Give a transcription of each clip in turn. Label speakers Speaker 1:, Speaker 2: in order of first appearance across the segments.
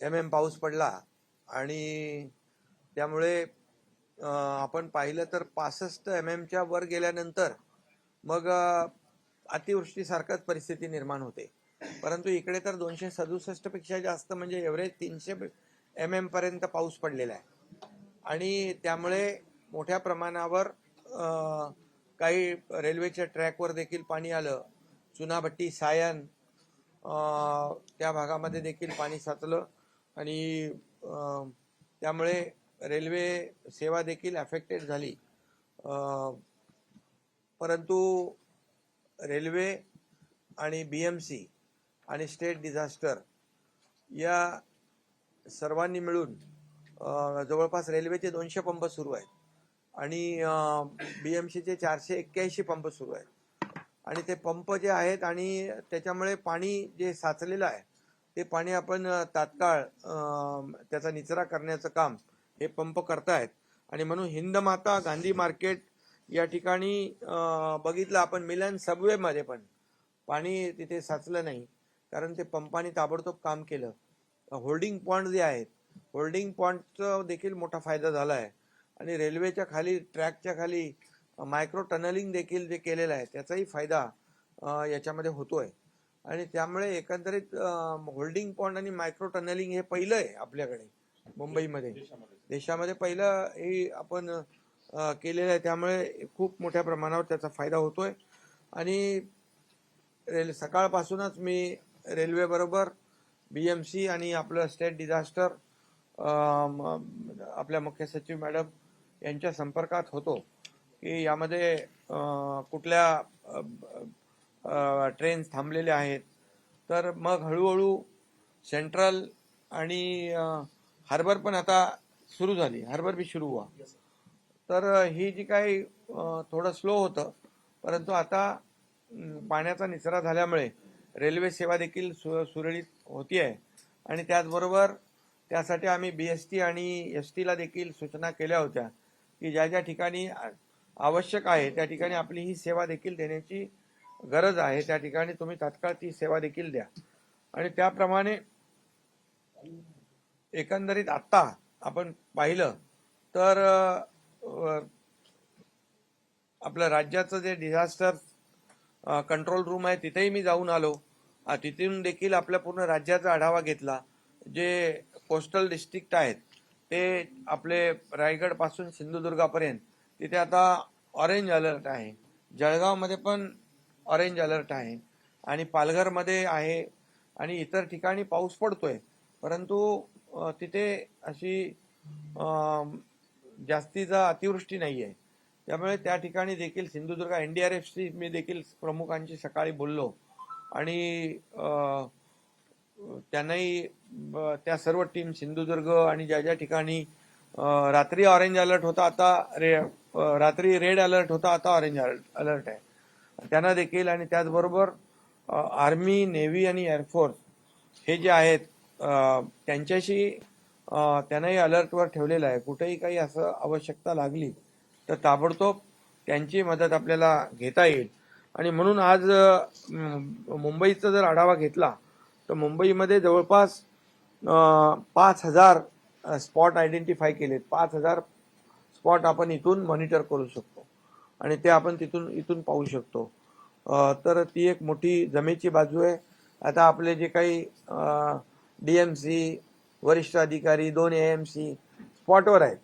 Speaker 1: M M पाऊस पडला आणि त्यामुळे आपण पाहिलं तर पासष्ट एम एमच्या वर गेल्यानंतर मग अतिवृष्टीसारखंच परिस्थिती निर्माण होते. परंतु इकडे तर दोनशे सदुसष्टपेक्षा जास्त म्हणजे एव्हरेज तीनशे एम एमपर्यंत पाऊस पडलेला आहे. आणि त्यामुळे मोठ्या प्रमाणावर काही रेल्वेच्या ट्रॅकवर देखील पाणी आलं. चुनाभट्टी सायन त्या भागामध्ये देखील पाणी साचलं. आणि त्यामुळे रेल्वे सेवा देखील अफेक्टेड झाली. परंतु रेल्वे आणि बी एम सी आणि स्टेट डिझास्टर या सर्वांनी मिळून जवळपास रेल्वेचे दोनशे पंप सुरू आहेत आणि बी एम सीचे चारशे एक्क्याऐंशी पंप सुरू आहेत. आणि ते पंप जे आहेत आणि त्याच्यामुळे पाणी जे साचलेलं आहे ते पाणी आपण तात्काळ त्याचा निचरा करण्याचं काम हे पंप करतायत. आणि म्हणून हिंदमाता गांधी मार्केट या ठिकाणी बघितलं आपण मिलन सबवेमध्ये पण. पाणी तिथे साचलं नाही. कारण ते पंपाने ताबडतोब काम केलं. होल्डिंग पॉईंट जे आहेत होल्डिंग पॉईंटचा देखील मोठा फायदा झाला आहे आणि रेल्वेच्या खाली ट्रॅकच्या खाली मायक्रो टनलिंग देखील जे केलेलं आहे त्याचाही फायदा याच्यामध्ये होतो आहे आणि त्यामुळे एकंदरीत होल्डिंग पॉइंट आणि मायक्रो टनलिंग हे पहिलं आहे आपल्याकडे मुंबईमध्ये. देशामध्ये. पहिलं हे आपण केलेलं आहे. त्यामुळे खूप मोठ्या प्रमाणावर त्याचा फायदा होतोय. आणि रेल सकाळपासूनच मी रेल्वे बरोबर बी एम सी आणि आपलं स्टेट डिझास्टर आपल्या मुख्य सचिव मॅडम यांच्या संपर्कात होतो. की यामध्ये कुठल्या ट्रेन्स थांबलेल्या आहेत. तर मग हळूहळू सेंट्रल आणि हार्बर पण आता सुरू झाली. हार्बर बी सुरू व्हा. तर ही जी काही थोडं स्लो होतं परंतु आता पाण्याचा निचरा झाल्यामुळे रेल्वे सेवा देखील सु सुरळीत होती आहे आणि त्याचबरोबर त्यासाठी आम्ही बी एस टी आणि एस टीला देखील सूचना केल्या होत्या की ज्या ज्या ठिकाणी आवश्यक आहे त्या ठिकाणी आपली ही सेवा देखील देण्याची गरज आहे त्या ठिकाणी तुम्ही तात्काळ ती सेवा देखील द्या. आणि त्याप्रमाणे एकंदरीत आत्ता आपण पाहिलं तर आपलं राज्याचं जे डिझास्टर कंट्रोल रूम आहे तिथेही मी जाऊन आलो. तिथून देखील आपल्या पूर्ण राज्याचा आढावा घेतला. जे कोस्टल डिस्ट्रिक्ट आहेत ते आपले रायगडपासून सिंधुदुर्गापर्यंत तिथे आता ऑरेंज अलर्ट आहे. जळगावमध्ये पण ऑरेंज अलर्ट आहे. आणि पालघरमध्ये आहे आणि इतर ठिकाणी पाऊस पडतोय. परंतु तिथे अशी जास्तीचा अतिवृष्टी नाही आहे त्यामुळे त्या ठिकाणी देखील सिंधुदुर्ग एनडीआरएफची मी देखील प्रमुखांशी सकाळी बोललो. आणि त्यांनाही ब- त्या सर्व टीम सिंधुदुर्ग आणि ज्या ज्या ठिकाणी रात्री ऑरेंज अलर्ट होता आता रे रात्री रेड अलर्ट होता आता ऑरेंज अलर्ट आहे. त्यांना देखील आणि त्याचबरोबर आर्मी नेव्ही आणि एअरफोर्स हे जे आहेत त्यांच्याशी त्यांनाही अलर्टवर ठेवलेलं आहे. कुठेही काही असं आवश्यकता लागली तर ताबडतोब त्यांची मदत आपल्याला घेता येईल. आणि म्हणून आज मुंबईचा जर आढावा घेतला तर मुंबईमध्ये जवळपास पाच हजार स्पॉट आयडेंटिफाय केलेत. पाच हजार स्पॉट आपण इथून मॉनिटर करू शकतो. आणि ते आपण तिथून इथून पाहू शकतो. तर ती एक मोठी जमेची बाजू आहे. आता आपले जे काही डी एम सी वरिष्ठ अधिकारी दोन ए एम सी स्पॉटवर आहेत.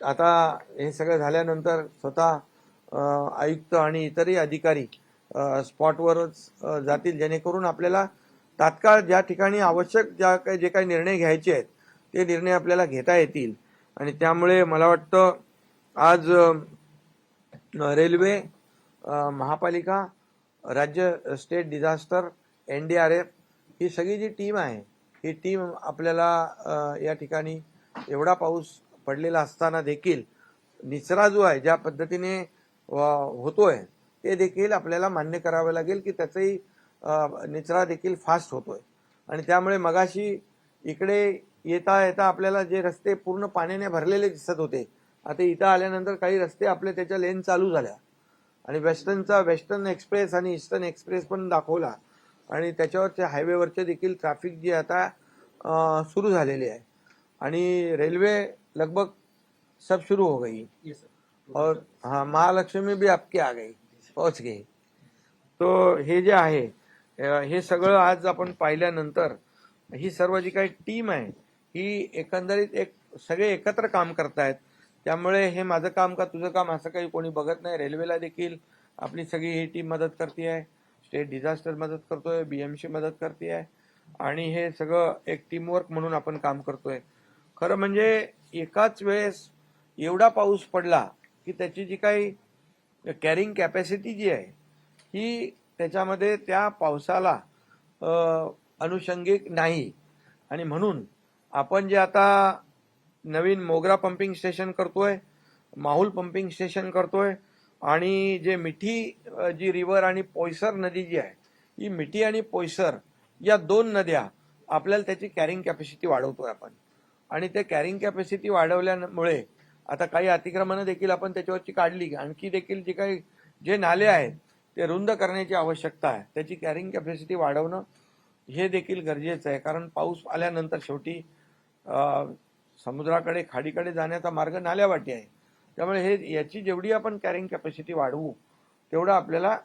Speaker 1: आता हे सगळं झाल्यानंतर स्वतः आयुक्त आणि इतरही अधिकारी स्पॉटवरच जातील जेणेकरून आपल्याला तात्काळ ज्या ठिकाणी आवश्यक ज्या काही जे काही निर्णय घ्यायचे आहेत ते निर्णय आपल्याला घेता येतील. आणि त्यामुळे मला वाटतं आज रेल्वे महापालिका राज्य state disaster N D R F ही सगळी जी टीम आहे ही टीम आपल्याला या ठिकाणी एवढा पाऊस पडलेला असताना देखील निचरा जो आहे ज्या पद्धतीने होतो होतोय ते देखील आपल्याला मान्य करावं लागेल की त्याचाही निचरा देखील फास्ट होतोय. आणि त्यामुळे मगाशी इकडे येता येता आपल्याला जे रस्ते पूर्ण पाण्याने भरलेले दिसत होते आता इथं आल्यानंतर काही रस्ते आपले त्याच्या लेन चालू झाल्या. आणि वेस्टर्नचा वेस्टर्न एक्सप्रेस आणि ईस्टर्न एक्सप्रेस पण दाखवला. आणि त्याच्यावरच्या हायवेवरचे देखील ट्रॅफिक जे आता शुरू झालेली आहे. आणि रेलवे लगभग सब शुरू हो गई. और हाँ महालक्ष्मी भी आपकी आ गई. पहुंच गई. तो हे जे आहे हे सगळं आज आपण पाहिल्यानंतर ही सर्व जी काही टीम आहे ही एकंदरीत एक सगळे एकत्र काम करतायत. त्यामुळे हे माझं काम का तुझं काम असं काही कोणी बघत नाही. रेल्वेला देखील आपली सगळी ही टीम मदत करते आहे स्टेट डिझास्टर मदत करतोय बीएमसी मदत करते आहे आणि हे सगळं एक टीमवर्क म्हणून आपण काम करतोय. खरं म्हणजे एकाच वेळेस एवढा पाऊस पडला की त्याची जी काही कॅरिंग कॅपॅसिटी जी आहे ही त्याच्यामध्ये त्या पावसाला अनुषंगिक नाही. आणि म्हणून आपण जे आता नवीन मोगरा पंपिंग स्टेशन करतोय माहुल पंपिंग स्टेशन करतोय आणि जे मिठी जी रिवर आणि पोयसर नदी जी आहे ही मिठी आणि पोयसर या दोन नद्या आपल्याला त्याची कॅरिंग कॅपॅसिटी वाढवतोय आपण. आणि ते कॅरिंग कॅपॅसिटी वाढवल्यामुळे आता काही अतिक्रमणं देखील आपण त्याच्यावरची काढली. आणखी देखील जे काही जे नाले आहेत ते रुंद करण्याची आवश्यकता आहे. त्याची कॅरिंग कॅपॅसिटी वाढवणं हे देखील गरजेचं आहे. कारण पाऊस आल्यानंतर शेवटी समुद्राकडे खाडीकडे जाण्याचा मार्ग नाल्यावाटी आहे. त्यामुळे हे याची जेवढी आपण कॅरिंग कॅपॅसिटी वाढवू तेवढं आपल्याला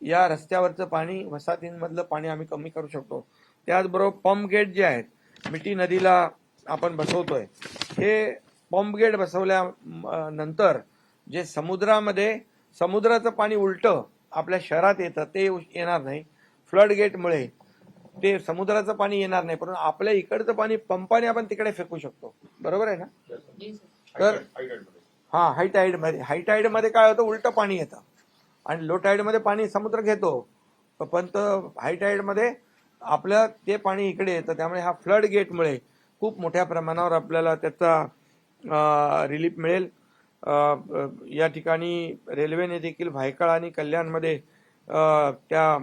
Speaker 1: या रस्त्यावरचं पाणी वसाहतींमधलं पाणी आम्ही कमी करू शकतो. त्याचबरोबर पंप गेट जे आहेत मिठी नदीला आपण बसवतोय. हे पंप गेट बसवल्या म, नंतर जे समुद्रामध्ये समुद्राचं पाणी उलटं आपल्या शहरात येतं ते येणार नाही. फ्लड गेटमुळे ते समुद्राचं पाणी येणार नाही परंतु आपल्या इकडचं पाणी पंपाने आपण तिकडे फेकू शकतो. बरोबर आहे ना? तर हा हाय टाईडमध्ये. हाय टाईडमध्ये काय होतं? उलट पाणी येतं. आणि लो टाईडमध्ये पाणी समुद्र घेतो. पण हाय टाईडमध्ये आपलं ते पाणी इकडे येतं. त्यामुळे हा फ्लड गेटमुळे खूप मोठ्या प्रमाणावर आपल्याला त्याचा रिलीफ मिळेल. या ठिकाणी रेल्वेने देखील भायखळा आणि कल्याणमध्ये त्या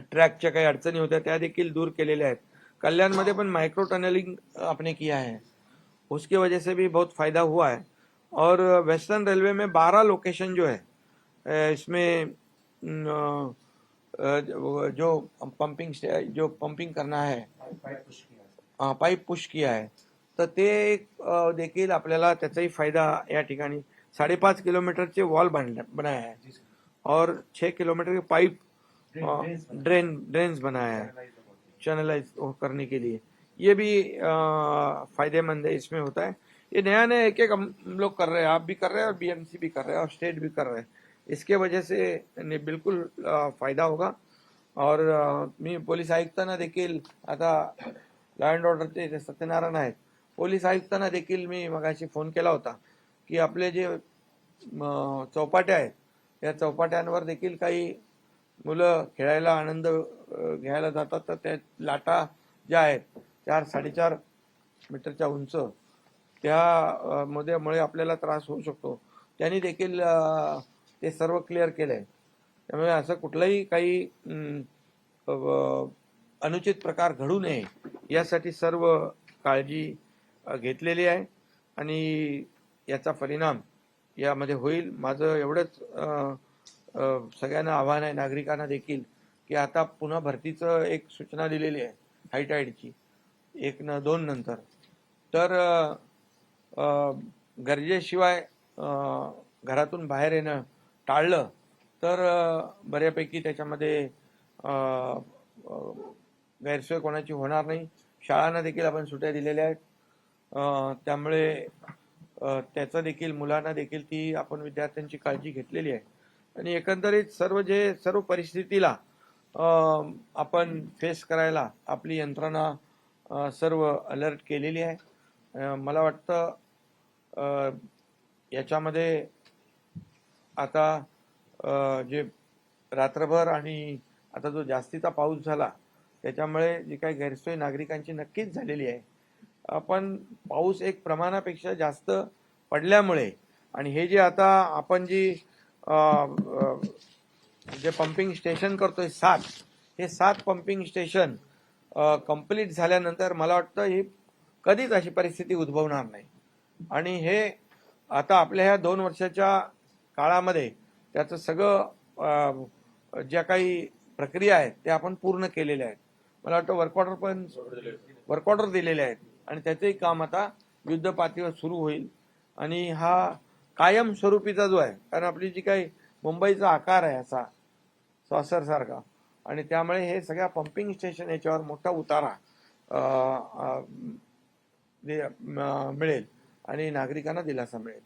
Speaker 1: ट्रॅकच्या काही अडचणी होत्या त्या देखील दूर केलेल्या आहेत. कल्याणमध्ये पण माइक्रो टनलिंग आपने किया है. उसकी वजह से भी बहुत फायदा हुआ है. और वेस्टर्न रेलवे में बारह लोकेशन जो है इसमें जो पंपिंग जो पंपिंग करना है हा, पाईप पुश किया आहे तर ते देखील आपल्याला त्याचाही फायदा या ठिकाणी. साडेपाच किलोमीटरचे वॉल बांधले बनाया है. और छह किलोमीटर के पाइप ड्रेन ड्रेन्स बनाया। है। चैनलाइज करने के लिए। ये भी फायदेमंद है इसमें होता है। ये नया नया एक एक हम लोग कर रहे हैं आप भी कर रहे हैं और बीएमसी भी कर रहे हैं और स्टेट भी कर रहे हैं। इसके वजह से ने बिलकुल फायदा होगा। और मी पोलीस आयुक्तांना देखील आता लॉ अँड ऑर्डरचे जे सत्यनारायण आहेत। पोलीस आयुक्तांना देखील मी मगाशी फोन केला होता की आपले जे चौपाट्या आहेत या चौपाट्यांवर देखील काही मुलं खेळायला आनंद घ्यायला जातात. तर त्या लाटा ज्या आहेत चार साडेचार मीटरच्या उंच त्या मध्ये आपल्याला त्रास होऊ शकतो. त्यांनी देखील ते सर्व क्लिअर केलंय. त्यामुळे असं कुठलंही काही अनुचित प्रकार घडू नये यासाठी सर्व काळजी घेतलेली आहे. आणि याचा परिणाम यामध्ये होईल. माझं एवढंच सगळ्यांना आव्हान आहे नागरिकांना देखील की आता पुन्हा भरतीचं एक सूचना दिलेली आहे हायटाईडची एक न दोन नंतर. तर गरजेशिवाय घरातून बाहेर येणं टाळलं तर बऱ्यापैकी त्याच्यामध्ये गैरसोय कोणाची होणार नाही. शाळांना देखील आपण सुट्या दिलेल्या आहेत. त्यामुळे त्याचं देखील मुलांना देखील ती आपण विद्यार्थ्यांची काळजी घेतलेली आहे. आणि एकंदरीत सर्व जे सर्व परिस्थितीला आपण फेस करायला आपली यंत्रणा सर्व अलर्ट केलेली आहे. मला वाटतं याच्यामध्ये आता जे रात्रभर आणि आता जो जास्तीचा पाऊस झाला त्याच्यामुळे जी काही गैरसोय नागरिकांची नक्कीच झालेली आहे. आपण पाऊस एक प्रमाणापेक्षा जास्त पडल्यामुळे आणि हे जे आता आपण जी जे पंपिंग स्टेशन करतोय सात हे सात पंपिंग स्टेशन कंप्लीट झाल्यानंतर मला वाटतं ही कधीच अशी परिस्थिती उद्भवणार नाही. आणि हे आता आपल्या ह्या दोन वर्षाच्या काळामध्ये त्याचं सगळं ज्या काही प्रक्रिया आहेत त्या आपण पूर्ण केलेल्या आहेत. मला वाटतं वर्कऑर्डर पण वर्कऑर्डर दिलेले आहेत. आणि त्याचंही काम आता युद्ध पातळीवर सुरू होईल. आणि हा कायम स्वरूपीचा जो आहे कारण आपली जी काही मुंबईचा आकार आहे असा सॉसरसारखा आणि त्यामुळे हे सगळ्या पंपिंग स्टेशन याच्यावर मोठा उतारा दे- मिळेल आणि नागरिकांना दिलासा मिळेल.